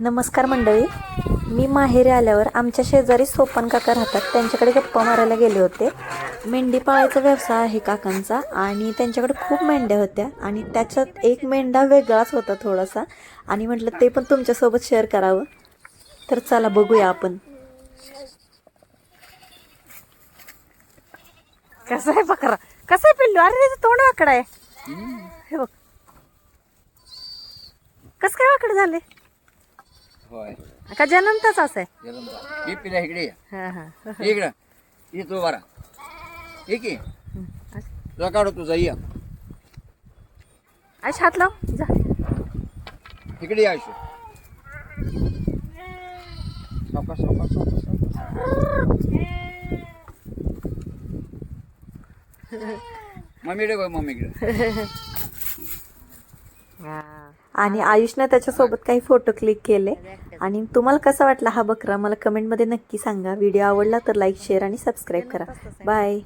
नमस्कार मंडळी. मी माहेरी आल्यावर आमच्या शेजारी सोपन काका राहतात. त्यांच्याकडे गप्पा मारायला गेले होते. मेंढी पाळायचा व्यवसाय आहे काकांचा आणि त्यांच्याकडे खूप मेंढ्या होत्या आणि त्याच्यात एक मेंढा वेगळाच होता थोडासा. आणि म्हटलं ते पण तुमच्यासोबत शेअर करावं. तर चला बघूया आपण. कसं आहे बकरा? कसं आहे पिल्लू? अरे त्याचं तोंड वाकड आहे. हे बघ. कस काय वाकड झाले? होय. का जन्मताच असं आहे? जलमला ही पिल्या इकडे ये. हा हा. इकडं. ये तू बरा ये की? तुझा काढू तुझा ये. हात लाव. जा. इकडे या आयशू सावकाश सावकाश सावकाश मम्मीकडे बघ मम्मीकडे. आणि आयुषने त्याच्यासोबत काही फोटो क्लिक केले. आणि तुम्हाला कसा वाटला हा बकरा? मला कमेंटमध्ये नक्की सांगा. व्हिडिओ आवडला तर लाईक शेअर आणि सबस्क्राईब करा. बाय